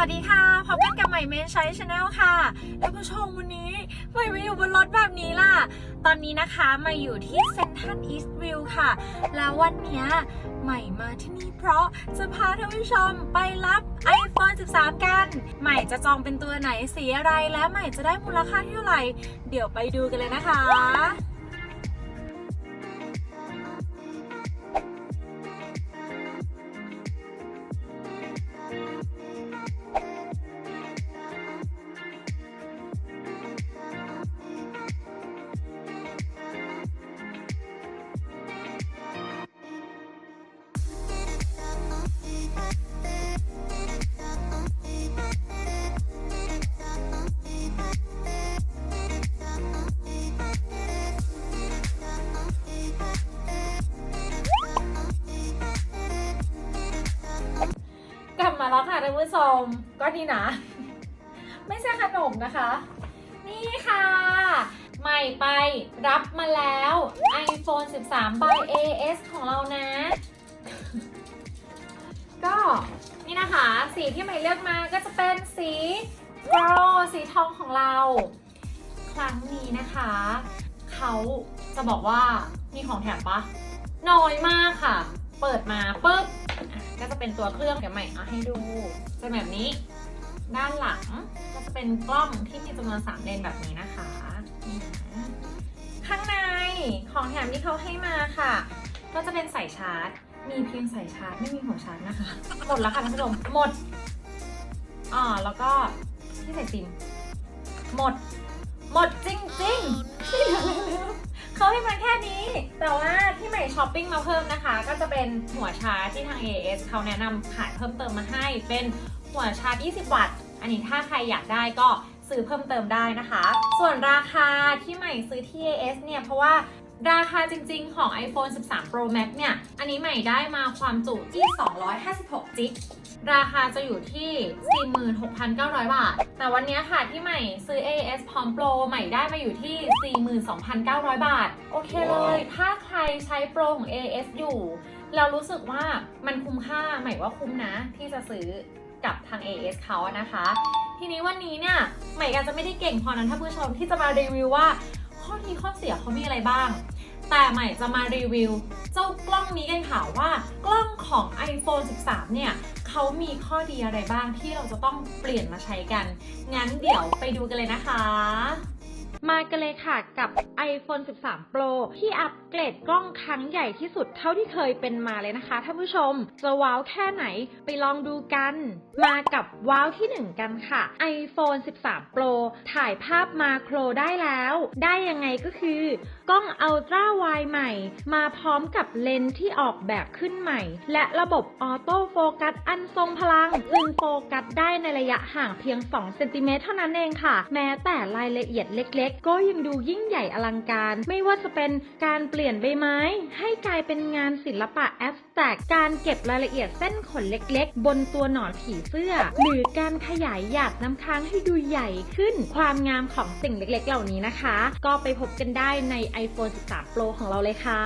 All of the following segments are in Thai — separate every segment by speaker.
Speaker 1: วัสดีค่ะ พบกันกับใหม่เมนใช้ชาแนลค่ะท่านผู้ชมวันนี้ใหม่มาอยู่บนรถแบบนี้ล่ะ ตอนนี้นะคะมาอยู่ที่เซนทันอีสต์วิวค่ะ แล้ววันเนี้ยใหม่มาที่นี่เพราะจะพาท่านผู้ชมไปรับ iPhone 13 กัน ใหม่จะจองเป็นตัวไหนสีอะไรและใหม่จะได้มูลค่าเท่าไหร่ เดี๋ยวไปดูกันเลยนะคะ แล้วค่ะท่านผู้ชมก็นี่นะ ไม่ใช่ขนมนะคะ นี่ค่ะ ใหม่ไปรับมาแล้ว iPhone 13 by AS ของเรานะ ก็นี่นะคะ สีที่ใหม่เลือกมาก็จะเป็นสีโกลสีทองของเรา ครั้งนี้นะคะ เขาจะบอกว่ามีของแถมปะน้อยมากค่ะ เปิดมาปุ๊บ ก็จะเป็นตัวเครื่องเดี๋ยวใหม่เอาให้ดู เป็นแบบนี้ ด้านหลังก็จะเป็นกล้องที่มีจำนวน3เลนแบบนี้นะคะ ข้างในของแถมที่เขาให้มาค่ะ ก็จะเป็นสายชาร์จ มีเพียงสายชาร์จไม่มีหัวชาร์จนะคะ หมดแล้วค่ะท่านผู้ชมหมดอ่าแล้วก็ที่ใส่ซิมหมด หมดจริงๆที่เหลือแล้ว เขาให้มาแค่นี้ แต่ว่าที่ใหม่ช้อปปิ้งมาเพิ่มนะคะ ก็จะเป็นหัวชาร์จที่ทาง AS เขาแนะนำขายเพิ่มเติมมาให้ เป็นหัวชาร์จ 20 วัตต์ อันนี้ถ้าใครอยากได้ก็ซื้อเพิ่มเติมได้นะคะ ส่วนราคาที่ใหม่ซื้อที่ AS เนี่ยเพราะว่าราคาจริงๆ ของ iPhone 13 Pro Max เนี่ย อันนี้ใหม่ได้มาความจุที่ 256จิก ราคาจะอยู่ที่ 46,900 บาท แต่วันนี้ค่ะที่ใหม่ซื้อ AS พร้อมโปรใหม่ได้มาอยู่ที่ 42,900 บาท โอเคเลย ถ้าใครใช้โปรของ AS อยู่ เรารู้สึกว่ามันคุ้มค่าใหม่ว่าคุ้มนะ ที่จะซื้อกับทาง AS เขาอะนะคะ ทีนี้วันนี้เนี่ยใหม่อาจจะไม่ได้เก่งพอนั้นท่านผู้ชมที่จะมารีวิวว่าข้อดีข้อเสียเขามีอะไรบ้าง แต่ใหม่จะมารีวิว เจ้ากล้องนี้กันค่ะว่ากล้องของ iPhone 13 เนี่ย เขามีข้อดีอะไรบ้างที่เราจะต้องเปลี่ยนมาใช้กัน งั้นเดี๋ยวไปดูกันเลยนะคะ มากันเลยค่ะกับ iPhone 13 Pro ที่อัปเกรดกล้องครั้งใหญ่ที่สุดเท่าที่เคยเป็นมาเลยนะคะท่านผู้ชม จะว้าวแค่ไหนไปลองดูกัน มากับว้าวที่ 1 กันค่ะ iPhone 13 Pro ถ่ายภาพมาโครได้แล้ว ได้ยังไงก็คือกล้อง Ultra Wide ใหม่ มาพร้อมกับเลนส์ที่ออกแบบขึ้นใหม่ และระบบออโต้โฟกัสอันทรงพลังซึ่งโฟกัสได้ในระยะห่างเพียง 2 เซนติเมตรเท่านั้นเองค่ะ แม้แต่รายละเอียดเล็กๆก็ยังดูยิ่งใหญ่อลังการ ไม่ว่าจะเป็นการเปลี่ยนใบไม้ ให้กลายเป็นงานศิลปะแอสแต็กการเก็บรายละเอียดเส้นขนเล็กๆ บนตัวหนอนผีเสื้อ หรือการขยายหยาดน้ำค้างให้ดูใหญ่ขึ้น ความงามของสิ่งเล็กๆ เหล่านี้นะคะ ก็ไปพบกันได้ใน iPhone 13 Pro ของเราเลยค่ะ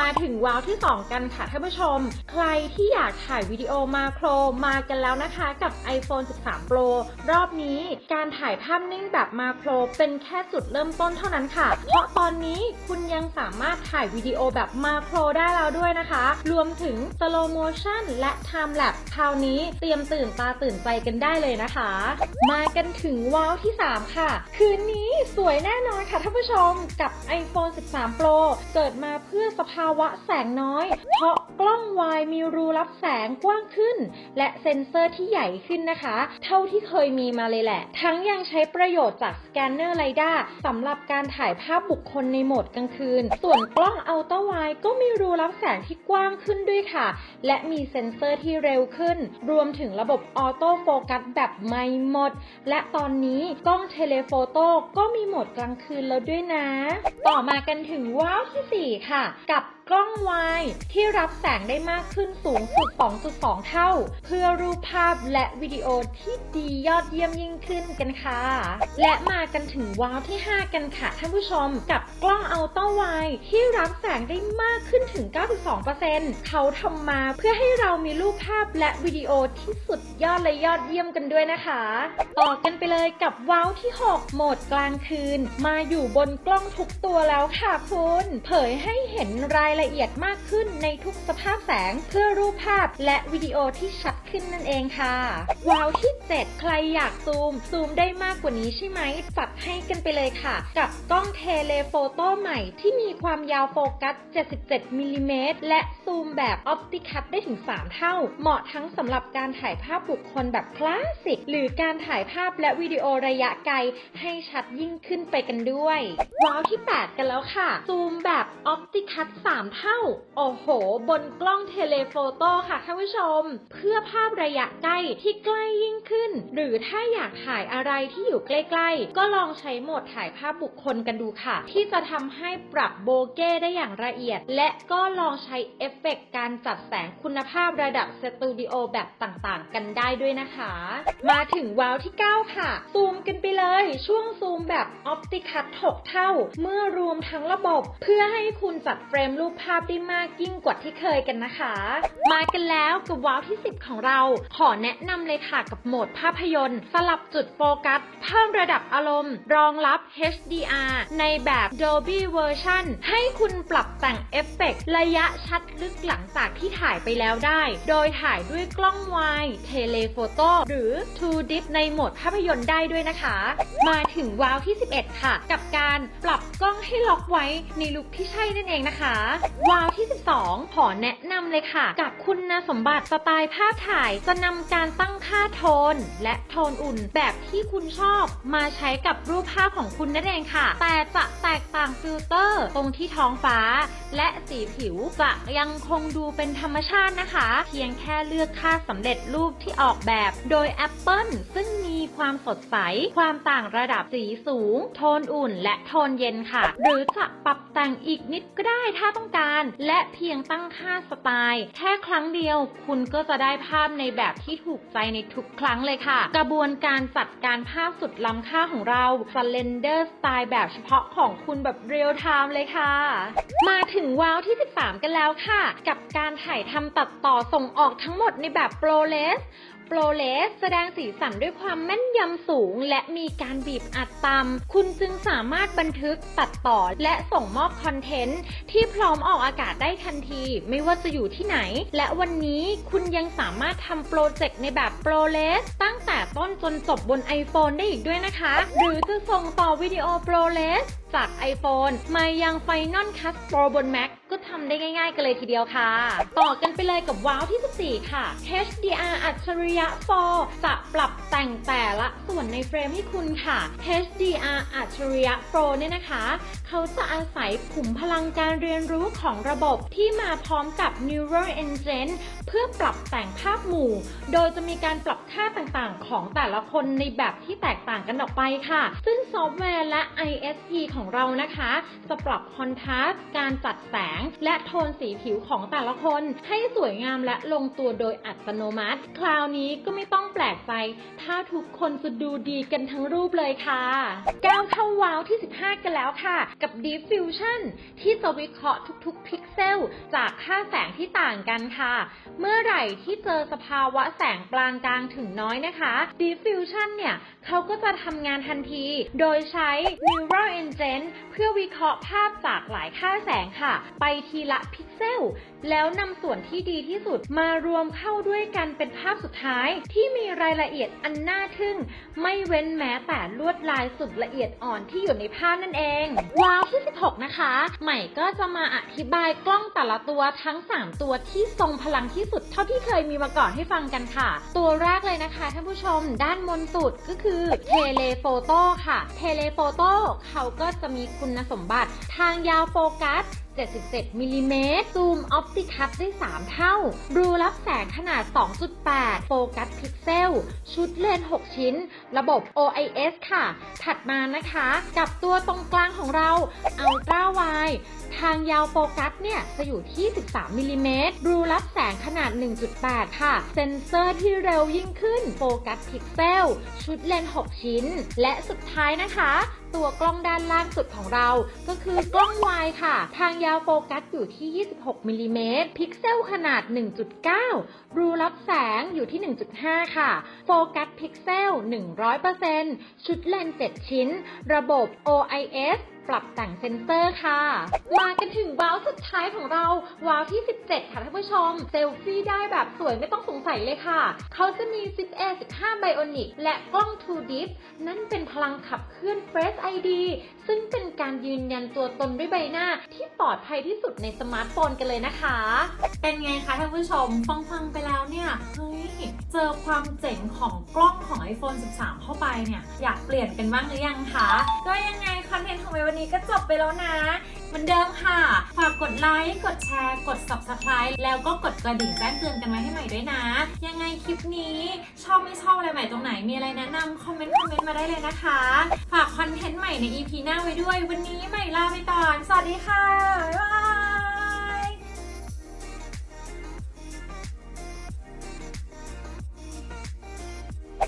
Speaker 1: มาถึงว้าวที่ 2 กันค่ะท่านผู้ชม ใครที่อยากถ่ายวิดีโอมาโครมากันแล้วนะคะกับ iPhone 13 Pro รอบนี้การถ่ายภาพนิ่งแบบมาโครเป็นแค่จุดเริ่มต้นเท่านั้นค่ะ เพราะตอนนี้คุณยังสามารถถ่ายวิดีโอแบบมาโครได้แล้วด้วยนะคะ รวมถึง slow motion และ time lapse คราวนี้เตรียมตื่นตาตื่นใจกันได้เลยนะคะ มากันถึงว้าวที่ 3 ค่ะ คืนนี้สวยแน่นอนค่ะท่านผู้ชมกับ iPhone 13 Pro เกิดมาเพื่อสภาวะแสงน้อย เพราะกล้องวายมีรูรับแสงกว้างขึ้น และเซ็นเซอร์ที่ใหญ่ขึ้นนะคะ เท่าที่เคยมีมาเลยแหละ ทั้งยังใช้ประโยชน์จากสแกนเนอร์ไรด้าสำหรับการถ่ายภาพบุคคลในโหมดกลางคืน ส่วนกล้องอัลตร้าไวด์ก็มีรูรับแสงที่กว้างขึ้นด้วยค่ะ และมีเซ็นเซอร์ที่เร็วขึ้น รวมถึงระบบออโต้โฟกัสแบบไม่หมด และตอนนี้กล้องเทเลโฟโต้ก็มีโหมดกลางคืนแล้วด้วยนะ ต่อมากันถึงว้าวที่ 4 ค่ะ กับ
Speaker 2: กล้องวายที่รับแสงได้มากขึ้นสูงสุด 2.2 เท่า เพื่อรูปภาพและวิดีโอที่ดียอดเยี่ยมยิ่งขึ้นกันค่ะ และมากันถึงว้าวที่ 5 กันค่ะท่านผู้ชม กับกล้องอัลตร้าไวที่รับแสงได้มากขึ้นถึง 92%เขาทำมาเพื่อให้เรามีรูปภาพและวิดีโอที่สุดยอดและยอดเยี่ยมกันด้วยนะคะ ต่อกันไปเลยกับว้าวที่ 6 โหมดกลางคืน มาอยู่บนกล้องทุกตัวแล้วค่ะคุณ เผยให้เห็นรายละเอียดมากขึ้นในทุกสภาพแสงเพื่อรูปภาพและวิดีโอที่ชัดขึ้นนั่นเองค่ะ ว้าวที่ 7 ใครอยากซูม ซูมได้มากกว่านี้ใช่ไหมจัดให้กันไปเลยค่ะ กับกล้องเทเลโฟโต้ใหม่ที่มีความยาวโฟกัส 77มิลลิเมตรและซูมแบบออปติคัตได้ถึง 3 เท่า เหมาะทั้งสำหรับการถ่ายภาพบุคคลแบบคลาสสิก หรือการถ่ายภาพและวิดีโอระยะไกลให้ชัดยิ่งขึ้นไปกันด้วย ว้าวที่ 8 กันแล้วค่ะ ซูมแบบออปติคัต3 เท่า โอ้โห บนกล้องเทเลโฟโต้ค่ะท่านผู้ชม เพื่อภาพระยะใกล้ที่ใกล้ยิ่งขึ้น หรือถ้าอยากถ่ายอะไรที่อยู่ใกล้ๆ ก็ลองใช้โหมดถ่ายภาพบุคคลกันดูค่ะ ที่จะทำให้ปรับโบเก้ได้อย่างละเอียด และก็ลองใช้เอฟเฟกต์การจัดแสงคุณภาพระดับสตูดิโอแบบต่างๆ กันได้ด้วยนะคะ มาถึงว้าวที่ 9 ค่ะ ซูมกันไปเลย ช่วงซูมแบบออปติคัต6เท่า เมื่อรวมทั้งระบบ เพื่อให้คุณจัดเฟรมรูปภาพได้มากยิ่งกว่าที่เคยกันนะคะ มากันแล้วกับว้าวที่ 10 ของเรา ขอแนะนำเลยค่ะกับโหมดภาพยนตร์ สลับจุดโฟกัส เพิ่มระดับอารมณ์ รองรับ HDR ในแบบ Dolby Version ให้คุณปรับแต่งเอฟเฟกต์ระยะชัดลึกหลังจากที่ถ่ายไปแล้วได้ โดยถ่ายด้วยกล้องวายเทเลโฟโต้หรือ 2 Dip ในโหมดภาพยนตร์ได้ด้วยนะคะ มาถึงว้าวที่ 11 ค่ะ กับการปรับกล้องให้ล็อกไว้ในลุคที่ใช่นั่นเองนะคะว้าวที่ 12 ขอแนะนำเลยค่ะ กับคุณสมบัติสไตล์ภาพถ่าย จะนำการตั้งค่าโทน และโทนอุ่นแบบที่คุณชอบ มาใช้กับรูปภาพของคุณนั่นเองค่ะ แต่จะแตกต่างฟิลเตอร์ ตรงที่ท้องฟ้า และสีผิวจะยังคงดูเป็นธรรมชาตินะคะ เพียงแค่เลือกค่าสำเร็จรูปที่ออกแบบ โดย Apple ซึ่งมีความสดใส ความต่างระดับสีสูง โทนอุ่น และโทนเย็นค่ะ หรือจะปรับแต่งอีกนิดก็ได้ถ้าต้องการ และเพียงตั้งค่าสไตล์ แค่ครั้งเดียวคุณก็จะได้ภาพในแบบที่ถูกใจในทุกครั้งเลยค่ะ กระบวนการจัดการภาพสุดล้ำค่าของเราจะเรนเดอร์สไตล์แบบเฉพาะของคุณแบบเรียลไทม์เลยค่ะ มาถึงว้าวที่ 13 กันแล้วค่ะ กับการถ่ายทำตัดต่อส่งออกทั้งหมดในแบบโปรเลส ปรเลสแสดงสีสันด้วยความแม่นยำสูง และมีการบีบอัดตามคุณจึงสามารถบันทึกตัดต่อและส่งมอบคอนเทนต์ ที่พร้อมออกอากาศได้ทันที ไม่ว่าจะอยู่ที่ไหน และวันนี้คุณยังสามารถทำโปรเจกต์ในแบบโปรเลสตั้งแต่ต้นจนจบบน iPhone ได้อีกด้วยนะคะ หรือจะส่งต่อวิดีโอโปรเลสจาก iPhone มายัง Final Cut Pro บน Mac ทำได้ง่ายๆกันเลยทีเดียวค่ะ ต่อกันไปเลยกับว้าวที่ 14 ค่ะ HDR อัจฉริยะ 4 จะปรับแต่งแต่ละส่วนในเฟรมให้คุณค่ะ HDR อัจฉริยะ Pro เนี่ยนะคะ เขาจะอาศัยขุมพลังการเรียนรู้ของระบบที่มาพร้อมกับ Neural Engine เพื่อปรับแต่งภาพหมู่ โดยจะมีการปรับค่าต่างๆ ของแต่ละคนในแบบที่แตกต่างกันออกไปค่ะ ซึ่งซอฟต์แวร์และ ISP ของเรานะคะ จะปรับคอนทราสต์การจัดแสงและโทนสีผิวของแต่ละคน ให้สวยงามและลงตัวโดยอัตโนมัติ คราวนี้ก็ไม่ต้องแปลกใจ ถ้าทุกคนจะดูดีกันทั้งรูปเลยค่ะก้าวเข้าว้าวที่ 15 กันแล้วค่ะ กับ Deep Fusion ที่จะวิเคราะห์ทุกๆ พิกเซล จากค่าแสงที่ต่างกันค่ะ เมื่อไหร่ที่เจอสภาวะแสงปานกลางถึงน้อยนะคะ Diffusion เนี่ยเขาก็จะทำงานทันที โดยใช้ Neural Engine เพื่อวิเคราะห์ภาพจากหลายค่าแสงค่ะ ไปทีละพิกเซล แล้วนำส่วนที่ดีที่สุดมารวมเข้าด้วยกันเป็นภาพสุดท้ายที่มีรายละเอียดอันน่าทึ่ง ไม่เว้นแม้แต่ลวดลายสุดละเอียดอ่อนที่อยู่ในภาพนั่นเอง ว้าวที่ 16 นะคะ ใหม่ก็จะมาอธิบายกล้องแต่ละตัวทั้ง 3 ตัวที่ทรงพลังที่สุดเท่าที่เคยมีมาก่อนให้ฟังกันค่ะ ตัวแรกเลยนะคะท่านผู้ชม ด้านบนสุดก็คือเทเลโฟโต้ค่ะ เทเลโฟโต้เขาก็จะมีคุณสมบัติทางยาวโฟกัส 77มิลลิเมตรซูมออปติคัได้ 3 เท่า รูรับแสงขนาด 2.8 โฟกัสพิกเซล ชุดเลนส์6 ชิ้น ระบบ OIS ค่ะ ถัดมานะคะ กับตัวตรงกลางของเรา Ultra Wide ทางยาวโฟกัสเนี่ย จะอยู่ที่ 13มิลลิเมตรรูรับแสงขนาด 1.8 ค่ะ เซนเซอร์ที่เร็วยิ่งขึ้น โฟกัสพิกเซล ชุดเลนส์6 ชิ้น และสุดท้ายนะคะ ตัวกล้องด้านล่างสุดของเรา ก็คือกล้องวายค่ะ ทางยาวโฟกัสอยู่ที่ 26มิลลิเมตรพิกเซลขนาด 1.9 รูรับแสงอยู่ที่ 1.5 ค่ะ โฟกัสพิกเซล 100%ชุดเลนส์7ชิ้น ระบบ OIS ปรับแต่งเซนเซอร์ค่ะ มากันถึงว้าวสุดท้ายของเรา ว้าวที่ 17 ค่ะท่านผู้ชม เซลฟี่ได้แบบสวยไม่ต้องสงสัยเลยค่ะ เขาจะมี 10 a 15 Bionic และกล้อง 2 Deep นั่นเป็นพลังขับเคลื่อน Face ID ซึ่งเป็นการยืนยันตัวตนด้วยใบหน้าที่ปลอดภัยที่สุดในสมาร์ทโฟนกันเลยนะคะ
Speaker 1: เป็นไงคะท่านผู้ชม ฟังฟังๆไปแล้วเนี่ย เฮ้ย เจอความเจ๋งของกล้องของ iPhone 13 เข้าไปเนี่ย อยากเปลี่ยนกันบ้างหรือยังคะ ก็ยังไงคอนเทนต์ของเมย์วันนี้ก็จบไปแล้วนะเหมือนเดิมค่ะ ฝากกดไลค์ กดแชร์ กด subscribe แล้วก็กดกระดิ่งแจ้งเตือนกันไว้ให้ใหม่ด้วยนะ ยังไงคลิปนี้ชอบไม่ชอบอะไรใหม่ตรงไหน มีอะไรแนะนำคอมเมนต์คอมเมนต์มาได้เลยนะคะ ฝากคอนเทนต์ใหม่ใน EP หน้าไว้ด้วย วันนี้ใหม่ลาไปก่อน สวัสดีค่ะ บ๊ายบาย